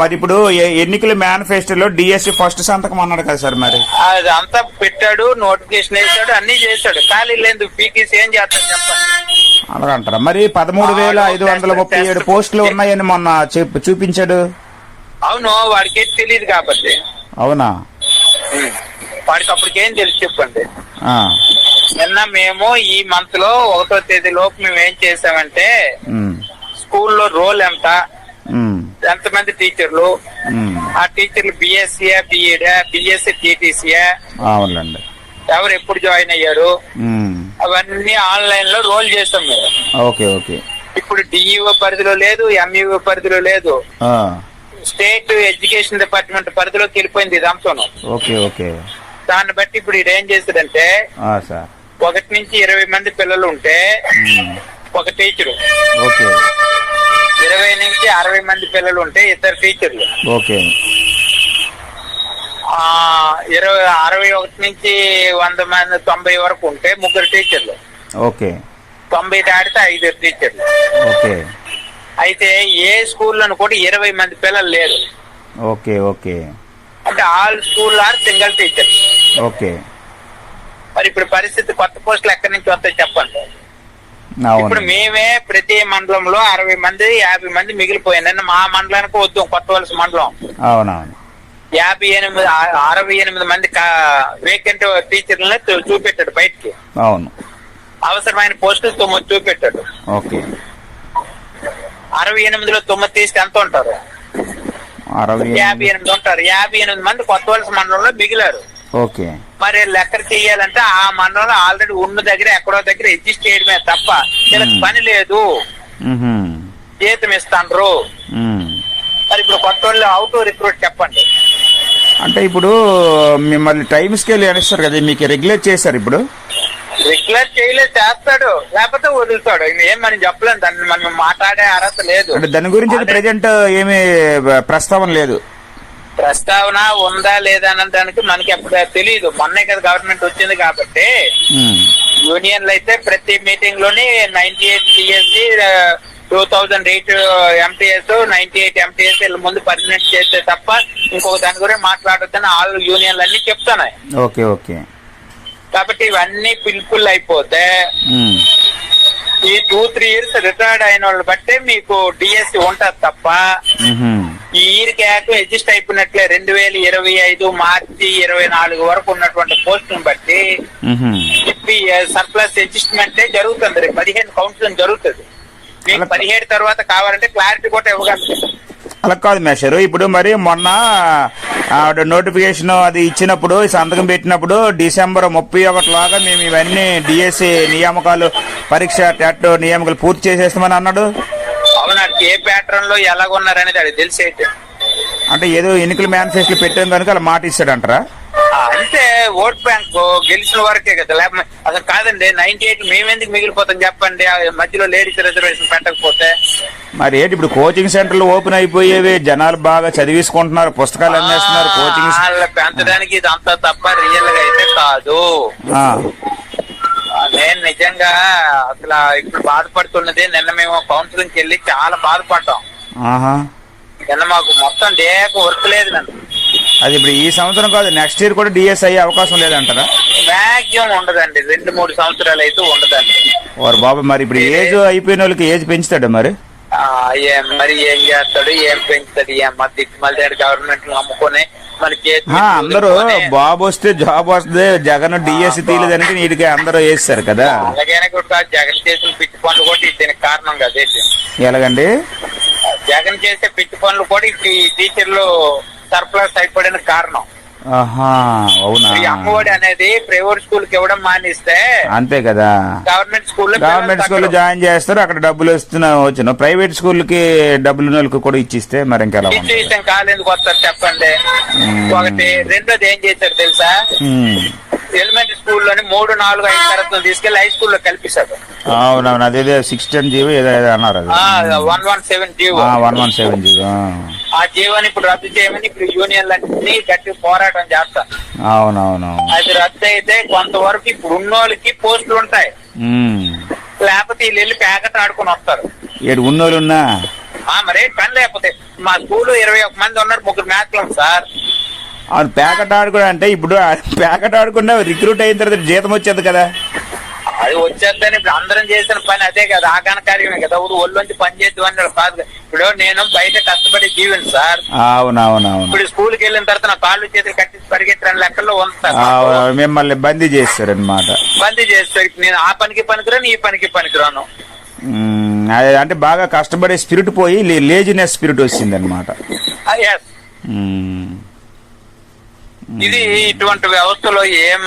మరి ఇప్పుడు ఎన్నికల మేనిఫెస్టోలో డిఎస్సి ఫస్ట్ సంతకం అన్నాడు కదా సార్ మరి. అది అంతా పెట్టాడు నోటిఫికేషన్ వేసాడు అన్ని చేశాడు. ఖాళీ లేదు పీకేసి ఏం చేస్తాడు చెప్పండి. అలాగ అంటారా మరి పదమూడు వేల ఐదు వందల ముప్పై ఏడు పోస్టులు ఉన్నాయని మొన్న చూపించాడు. అవును వాడికి తెలియదు కాబట్టి. అవునా. వాడికి అప్పటికి ఏం తెలుసు చెప్పండి. నిన్న మేము ఈ మంత్లో ఒకటో తేదీ లోపు మేము ఏం చేసామంటే స్కూల్లో రోల్ ఎంత? ఎంతమంది టీచర్లు? ఆ టీచర్లు బిఎస్సీయా బిఎడా బిఎస్సీ టీటీసీయా అవునులేండి. ఎవరు ఎప్పుడు జాయిన్ అయ్యారు? అవన్నీ ఆన్లైన్లో రోల్ చేస్తాం మేము. Okay okay. ఇప్పుడు డిఈఓ పరిధిలో లేదు ఎంఈఓ పరిధిలో లేదు. స్టేట్ ఎడ్యుకేషన్ డిపార్ట్మెంట్ పరిధిలోకి వెళ్ళిపోయింది ఇది అంశం ఓకే ఓకే. దాన్ని బట్టి ఇప్పుడు ఇది ఏం చేస్తాడంటే ఒకటి నుంచి ఇరవై మంది పిల్లలు ఉంటే ఒక టీచరు. ఓకే. నుంచి అరవై మంది పిల్లలు ఉంటే ఇద్దరు టీచర్లు. ఓకే. ఇరవై అరవై ఒకటి నుంచి వంద మంది తొంభై వరకు ఉంటే ముగ్గురు టీచర్లు. ఓకే. తొంభై దాటితే ఐదు టీచర్లు. ఓకే. అయితే ఏ స్కూల్లోనూ కూడా ఇరవై మంది పిల్లలు లేరు. Okay okay. అంటే all school are single teacher. Okay. మరి ఇప్పుడు పరిస్థితి కొత్త పోస్టులు ఎక్కడి నుంచి వస్తాయి చెప్పండి. ఇప్పుడు మేమే ప్రతి మండలంలో అరవై మంది యాభై మంది మిగిలిపోయాయి నిన్న మా మండలానికి వద్దాం కొత్త వలస మండలం. అవునవును. యాభై ఎనిమిది అరవై ఎనిమిది మంది వేకెంట్ టీచర్లని చూపెట్టాడు బయటికి. అవును. అవసరమైన పోస్టులు తొమ్మిది చూపెట్టాడు. ఓకే. అరవై ఎనిమిదిలో తొమ్మిది తీస్తే ఎంత ఉంటారు? యాభై ఎనిమిది ఉంటారు. యాభై ఎనిమిది మంది కొత్త వలస మండలంలో మిగిలారు. ఓకే. మరి లెక్కలు చేయాలంటే ఆ మండలంలో ఆల్రెడీ ఉన్న దగ్గర ఎక్కడో దగ్గర రిజిస్టర్ చేయడమే తప్ప వీళ్ళకి. పని లేదు. జీతం ఇస్తాండ్రు. మరి ఇప్పుడు కొత్త వాళ్ళు అవుట్ రిక్రూట్ చెప్పండి. అంటే ఇప్పుడు మిమ్మల్ని టైం స్కేల్ అనేస్తారు కదా మీకు రెగ్యులేట్ చేశారు ఇప్పుడు? రెగ్యులర్ చేయలేదు చేస్తాడు. లేకపోతే వదులుతాడు. ఏం మనం చెప్పలేం దాన్ని మనం మాట్లాడే అర్హత లేదు. అంటే దాని గురించి ప్రజెంట్ ఏమీ ప్రస్తావన లేదు. ప్రస్తావన ఉందా లేదా అన్న దానికి మనకి ఎప్పుడు తెలియదు మొన్నే కదా గవర్నమెంట్ వచ్చింది కాబట్టి. యూనియన్లు అయితే ప్రతి మీటింగ్లోని ninety eight TSC two thousand eight MTS ninety eight MTS వీళ్ళ ముందు పర్మనెంట్ చేస్తే తప్ప ఇంకొక దాని గురించి మాట్లాడొద్దని ఆల్ యూనియన్లు అన్ని చెప్తున్నాయి ఓకే ఓకే కాబట్టి ఇవన్నీ పిలుపుల్ అయిపోతే. ఈ టూ త్రీ ఇయర్స్ రిటైర్డ్ అయిన వాళ్ళు బట్టే మీకు డిఎస్సి ఉంటది తప్ప. ఈ ఇయర్ క్యాక్ అడ్జస్ట్ అయిపోయినట్లే రెండు వేల ఇరవై ఐదు మార్చి ఇరవై నాలుగు వరకు ఉన్నటువంటి పోస్టులను బట్టి. సర్ప్లస్ అడ్జస్ట్మెంట్ జరుగుతుంది రేపు పదిహేను కౌన్సిలింగ్ జరుగుతుంది మీకు పదిహేడు తర్వాత కావాలంటే క్లారిటీ కూడా ఇవ్వగలరు అలా కాదు మేషరు ఇప్పుడు మరి మొన్న ఆవిడ నోటిఫికేషన్ అది ఇచ్చినప్పుడు సంతకం పెట్టినప్పుడు డిసెంబర్ ముప్పై ఒకటిలాగా మేము ఇవన్నీ డిఎస్సి నియామకాలు పరీక్ష టెట్ నియామకాలు పూర్తి చేసేస్తామని అన్నాడు. ఏ ప్యాటర్న్లో ఎలాగున్నారనేది అది తెలిసి అయితే అంటే ఏదో ఎన్నికల మేనిఫెస్టో పెట్టాం కనుక అలా మాట ఇస్తాడంటారా? అంటే ఓట్ బ్యాంక్ గెలిచిన వరకే కదా. లేకపోతే అసలు కాదండి నైన్టీ ఎయిట్ మేమెందుకు మిగిలిపోతాం చెప్పండి. మధ్యలో లేడీస్ రిజర్వేషన్ పెట్టకపోతే. మరి ఏంటి ఇప్పుడు కోచింగ్ సెంటర్లు ఓపెన్ అయిపోయేవి జనాలు బాగా చదివించుకుంటున్నారు పుస్తకాలు అమ్మేస్తున్నారు కోచింగ్ పెంచడానికి ఇది అంతా తప్ప రియల్గా అయితే కాదు. నేను నిజంగా అసలు ఇప్పుడు బాధపడుతున్నది నిన్న మేము కౌన్సిలింగ్ వెళ్ళి చాలా బాధపడ్డాం. నిన్న మాకు మొత్తం డేక వర్క్ లేదు నన్ను. అది ఇప్పుడు ఈ సంవత్సరం కాదు నెక్స్ట్ ఇయర్ కూడా డిఎస్ అయ్యే అవకాశం లేదంటారా? మ్యాక్సిమం ఉండదండి. రెండు మూడు సంవత్సరాలు అయితే ఉండదండి. వారు బాబు మరి ఇప్పుడు ఏజ్ అయిపోయిన వాళ్ళకి ఏజ్ పెంచుతాడు మరి? ఆ, ఏం మరి ఏం చేస్తాడు ఏం పెంచుతాడు ఏం మా దిక్కుమల్ గవర్నమెంట్ నమ్ముకొని ఆ, అందరూ బాబు వస్తే జాబ్ వస్తే జగన్ డిఎస్సి తీయలేదానికి నీటికి అందరూ వేస్తారు కదా. అలాగైనా కూడా జగన్ చేసిన పిచ్చి పనులు కూడా ఇది దీనికి కారణం కదా ఎలాగండి? జగన్ చేసే పిచ్చి పనులు కూడా ఈ టీచర్లు సర్ప్లస్ అయిపోవడానికి కారణం. అవునా? ఈ అమ్మఒడి అనేది ప్రైవేట్ స్కూల్కి ఇవ్వడం మానేస్తే అంతే కదా. గవర్నమెంట్ స్కూల్లో గవర్నమెంట్ స్కూల్లో జాయిన్ చేస్తారు అక్కడ డబ్బులు వస్తున్నా వచ్చిన. ప్రైవేట్ స్కూల్కి డబ్బులు ఉన్న వాళ్ళకి కూడా ఇచ్చిస్తే మరి ఉంటుంది? సిచ్యువేషన్ కాలేందుకు వస్తారు చెప్పండి. ఒకటి రెండోది ఏం చేశారు తెలుసా. ఎలిమెంటరీ స్కూల్లోని మూడు నాలుగు ఐదు తరగతులు తీసుకెళ్ళి హై స్కూల్లో కల్పిస్తారు అవునవును అదేదో సిక్స్టీన్ జీవో ఏదో ఏదో అన్నారు అది. One one seven GO one one seven GO ఆ. జీవోని ఇప్పుడు రద్దు చేయమని ఇప్పుడు యూనియన్లన్నీ గట్టి పోరాటం చేస్తారు అవునవునవును. అది రద్దు అయితే కొంతవరకు ఇప్పుడు ఉన్నోళ్ళకి పోస్టులు ఉంటాయి. లేకపోతే వీళ్ళు వెళ్ళి ప్యాకెట్ ఆడుకొని వస్తారు. ఏడు ఉన్నోళ్ళున్నా? ఆ, మరి పని లేకపోతే మా స్కూల్ ఇరవై ఒక మంది ఉన్నారు ముగ్గురు మ్యాథ్లు సార్. అవును ప్యాకెట్ ఆడుకోవడం అంటే ఇప్పుడు ప్యాకెట్ ఆడుకున్నా రిక్రూట్ అయిన తర్వాత జీతం వచ్చేది కదా. అది వచ్చేద్దని ఇప్పుడు అందరం చేసిన పని అదే కదా ఆగాన కార్యమే కదా. ఇప్పుడు ఒళ్ళొంచి పని చేద్దాం అన్నాడు కాదు. ఇప్పుడు నేను బయట కష్టపడి జీవన్ సార్. అవునవునవును. ఇప్పుడు స్కూల్కి వెళ్ళిన తర్వాత నా కాళ్ళు చేతులు కట్టి పరిగెత్తడానికి లెక్కల్లో ఉంటాను మిమ్మల్ని బందీ చేస్తారనమాట బందీ చేస్తారు. నేను ఆ పనికి పనికిరాను ఈ పనికి పనికిరాను. అంటే బాగా కష్టపడే స్పిరిట్ పోయి లేజినెస్ స్పిరిట్ వచ్చిందనమాట ఆ, yes. ఇది ఇటువంటి వ్యవస్థలో ఏం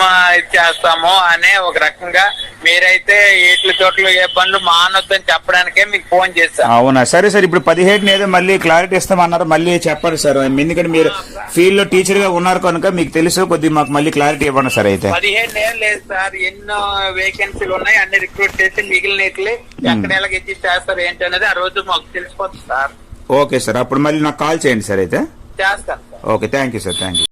చేస్తామో అనే ఒక రకంగా మీరైతే వీటి చోట్ల ఏ పనులు మానొద్దని చెప్పడానికే మీకు ఫోన్ చేశాను. అవునా? సరే సార్ ఇప్పుడు పదిహేడుని ఏదో మళ్ళీ క్లారిటీ ఇస్తామన్నారు మళ్ళీ చెప్పండి సార్. ఎందుకంటే మీరు ఫీల్డ్లో టీచర్గా ఉన్నారు కనుక మీకు తెలుసు కొద్దిగా మాకు మళ్ళీ క్లారిటీ ఇవ్వండి సార్ అయితే. పదిహేను ఏం లేదు సార్ ఎన్నో వేకెన్సీలు ఉన్నాయి అన్ని రిక్రూట్ చేసి మిగిలిన ఎక్కడ ఎలాగ ఇచ్చి చేస్తారు ఏంటి అనేది ఆ రోజు మాకు తెలిసిపోతుంది సార్. ఓకే సార్ అప్పుడు మళ్ళీ నాకు కాల్ చేయండి సార్ అయితే. చేస్తాను okay thank you sir thank you